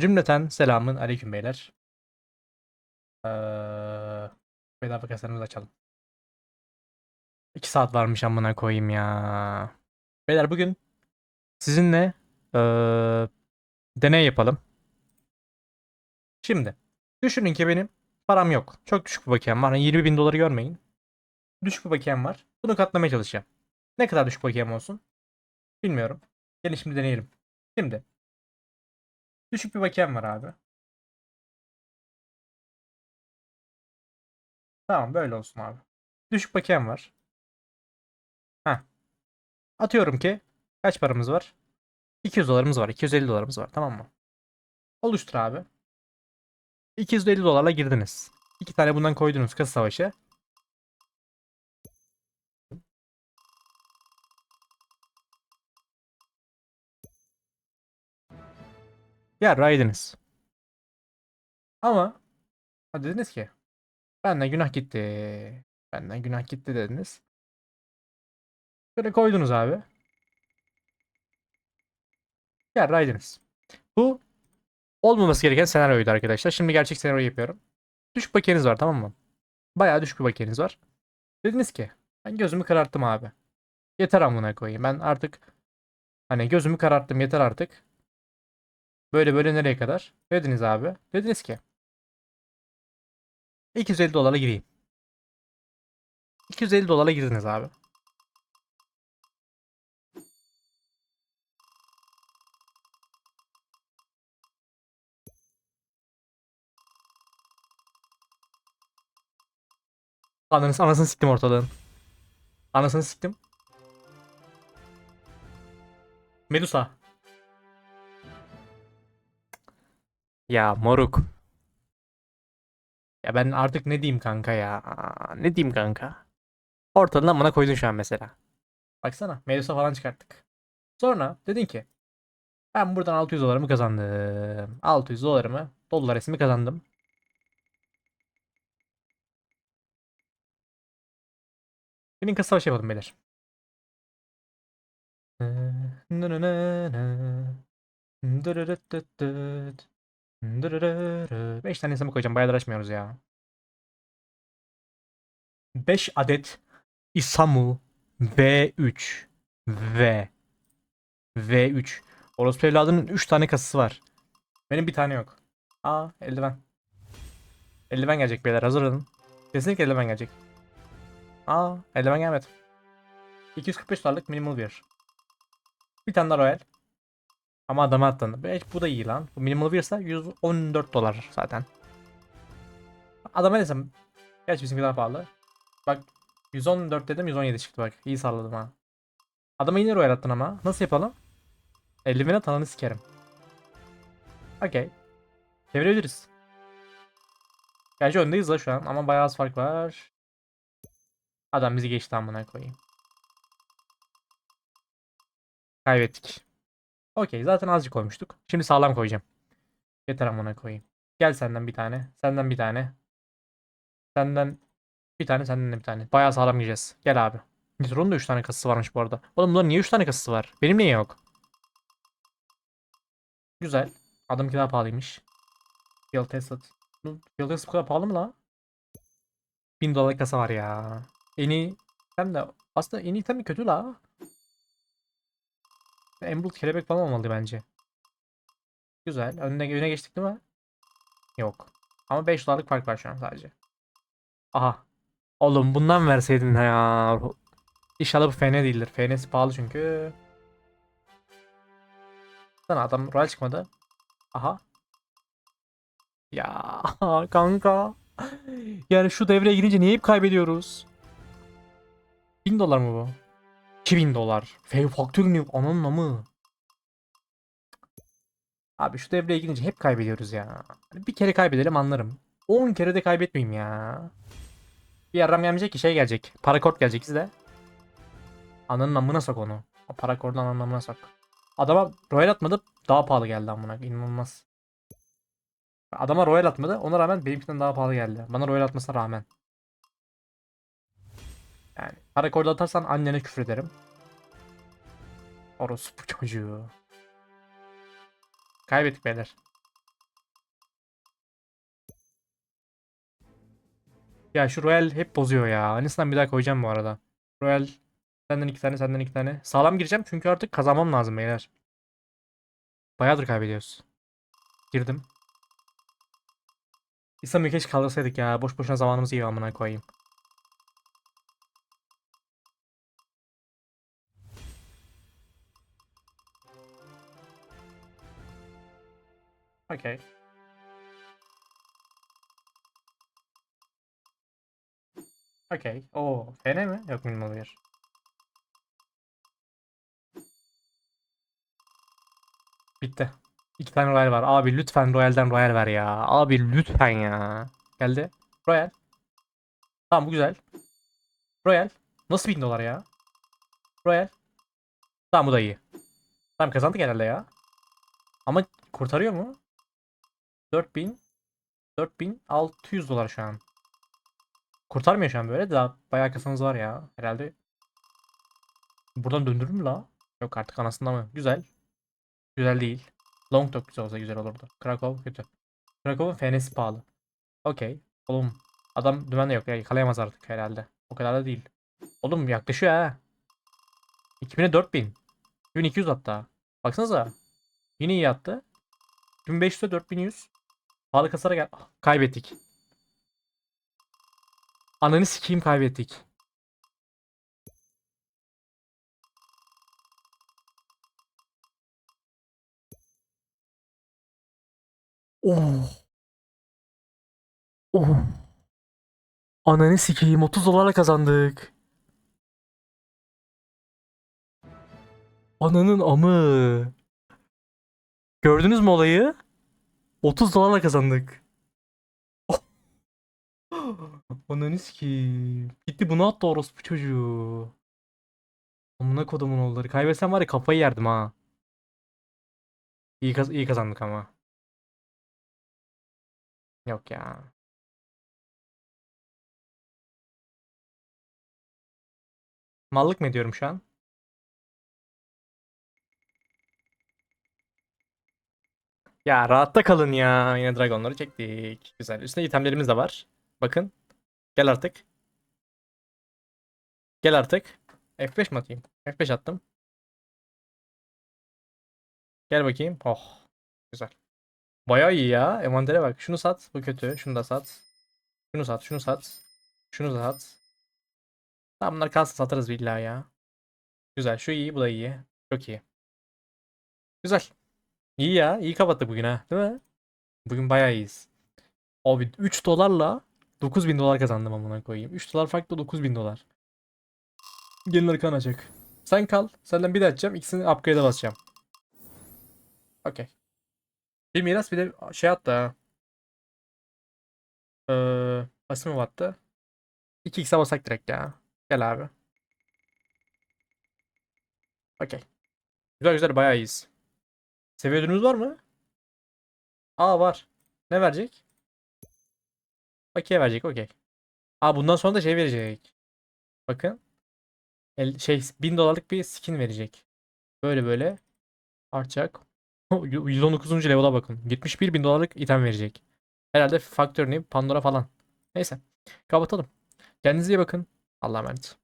Cümleten selamın aleyküm beyler. Ee, bedava kasalarımızı açalım. 2 saat varmış amına koyayım ya. Beyler bugün sizinle ee, deney yapalım. Şimdi düşünün ki benim param yok. Çok düşük bir bakiyem var. 20 bin doları görmeyin. Düşük bir bakiyem var. Bunu katlamaya çalışacağım. Ne kadar düşük bakiyem olsun? Bilmiyorum. Gelin şimdi deneyelim. Şimdi Düşük bir bakiyem var abi. Tamam böyle olsun abi. Düşük bakiyem var. Heh. Atıyorum ki kaç paramız var? 200 dolarımız var. 250 dolarımız var. Tamam mı? Oluştur abi. 250 dolarla girdiniz. İki tane bundan koydunuz kasa savaşı. Yarraydınız. Ama dediniz ki benden günah gitti. Benden günah gitti dediniz. Böyle koydunuz abi. Yarraydınız. Bu olmaması gereken senaryoydu arkadaşlar. Şimdi gerçek senaryo yapıyorum. Düşük bakiyeniz var tamam mı? Bayağı düşük bir bakiyeniz var. Dediniz ki ben gözümü kararttım abi. Yeter amına koyayım. Ben artık hani gözümü kararttım yeter artık. Böyle böyle nereye kadar? Dediniz abi. Dediniz ki 250 dolarla gireyim. 250 dolarla girdiniz abi. Ananı, anasını siktim ortalığın. Anasını siktim. Medusa. Ya moruk. Ya ben artık ne diyeyim kanka ya? Ne diyeyim kanka? Ortalığına bana koydun şu an mesela. Baksana Medusa falan çıkarttık. Sonra dedin ki ben buradan 600 dolarımı kazandım. 600 dolarımı dolar resmi kazandım. Gelin kasa savaşı yapalım beyler. 5 tane isim koyacağım. Bayağıdır açmıyoruz ya. 5 adet İsamu V3 V V3 Orospu evladının 3 tane kasası var. Benim bir tane yok. Aa eldiven. Eldiven gelecek beyler hazır. Kesinlikle eldiven gelecek. Aa eldiven gelmedi. 245 dolarlık minimal bir. Bir tane daha royal. Ama adama. Belki bu da iyi lan. Bu minimal birse 114 dolar zaten. Adama desem. Gerçi bizimki daha pahalı. Bak 114 dedim 117 çıktı bak. İyi salladım ha. Adama yine royal attın ama. Nasıl yapalım? 50 bine tanını sikerim. Okey. Çevirebiliriz. Gerçi öndeyiz la şu an ama bayağı az fark var. Adam bizi geçti amına koyayım. Kaybettik. Okey zaten azıcık koymuştuk. Şimdi sağlam koyacağım. Yeter amına koyayım. Gel senden bir tane. Senden bir tane. Senden bir tane senden de bir tane. Bayağı sağlam gireceğiz. Gel abi. Nitro'nun da 3 tane kasası varmış bu arada. Oğlum bunların niye 3 tane kasası var? Benim niye yok? Güzel. Adamınki daha pahalıymış. Field Tested. Field Tested bu kadar pahalı mı la? 1000 dolarlık kasa var ya. En iyi hem de aslında en iyi tabii kötü la. Emerald kelebek falan olmalı bence. Güzel. Önüne, öne geçtik değil mi? Yok. Ama 5 dolarlık fark var şu an sadece. Aha. Oğlum bundan verseydin ya. İnşallah bu FN değildir. FN'si pahalı çünkü. Sana adam royal çıkmadı. Aha. Ya kanka. Yani şu devreye girince niye hep kaybediyoruz? 1000 dolar mı bu? 2000 dolar. Fail Factory'nin ananın amı. Abi şu devreye girince hep kaybediyoruz ya. Hani bir kere kaybedelim anlarım. 10 kere de kaybetmeyeyim ya. Bir yaram gelmeyecek ki şey gelecek. Parakort gelecek size. Ananın amına sok onu. O parakordan ananın amına sok. Adama royal atmadı daha pahalı geldi amına. İnanılmaz. Adama royal atmadı ona rağmen benimkinden daha pahalı geldi. Bana royal atmasına rağmen. Yani karakolda atarsan annene küfür ederim. Orospu çocuğu. Kaybettik beyler. Ya şu Royal hep bozuyor ya. Aynısından bir daha koyacağım bu arada. Royal senden iki tane senden iki tane. Sağlam gireceğim çünkü artık kazanmam lazım beyler. Bayağıdır kaybediyoruz. Girdim. İslam'ı keşke kaldırsaydık ya. Boş boşuna zamanımızı iyi amına koyayım. Okey. Okey. Oo, FN mi? Yok minimal bir. Bitti. İki tane Royal var. Abi lütfen Royal'den Royal ver ya. Abi lütfen ya. Geldi. Royal. Tamam bu güzel. Royal. Nasıl 1000 dolar ya? Royal. Tamam bu da iyi. Tamam kazandık herhalde ya. Ama kurtarıyor mu? 4000 4600 dolar şu an. Kurtarmıyor şu an böyle de bayağı kasanız var ya herhalde. Buradan döndürür mü la? Yok artık anasında mı? Güzel. Güzel değil. Long top güzel olsa güzel olurdu. Krakow kötü. Krakow'un FN'si pahalı. Okey. Oğlum adam dümende yok ya yakalayamaz artık herhalde. O kadar da değil. Oğlum yaklaşıyor ha. 2000'e 4000. 2200 hatta. Baksanıza. Yine iyi attı. 1500'e 4100. Pahalı kasara gel. Kaybettik. Ananı sikeyim kaybettik. Oh. Oh. Ananı sikeyim 30 dolarla kazandık. Ananın amı. Gördünüz mü olayı? 30 dolarla kazandık. Oh. Ananı sikeyim. Gitti bunu attı orospu çocuğu. Amına kodumun oğulları. Kaybetsem var ya kafayı yerdim ha. İyi, kaz iyi kazandık ama. Yok ya. Mallık mı ediyorum şu an? Ya rahatta kalın ya. Yine dragonları çektik. Güzel. Üstünde itemlerimiz de var. Bakın. Gel artık. Gel artık. F5 mi atayım? F5 attım. Gel bakayım. Oh. Güzel. Bayağı iyi ya. Envantere bak. Şunu sat. Bu kötü. Şunu da sat. Şunu sat. Şunu sat. Şunu da sat. Tamam bunlar kalsın satarız billahi ya. Güzel. Şu iyi. Bu da iyi. Çok iyi. Güzel. İyi ya. iyi kapattık bugün ha. Değil mi? Bugün bayağı iyiyiz. Abi 3 dolarla 9000 dolar kazandım amına koyayım. 3 dolar farklı 9000 dolar. Gelin arkan açacak. Sen kal. Senden bir de açacağım. İkisini upgrade'e basacağım. Okey. Bir miras bir de şey attı ha. Ee, Asimov attı. 2x'e basak direkt ya. Gel abi. Okey. Güzel güzel bayağı iyiyiz. Seviye var mı? Aa var. Ne verecek? Okey verecek okey. Aa bundan sonra da şey verecek. Bakın. El, şey 1000 dolarlık bir skin verecek. Böyle böyle artacak. 119. level'a bakın. 71 bin dolarlık item verecek. Herhalde Factory, Pandora falan. Neyse. Kapatalım. Kendinize iyi bakın. Allah'a emanet.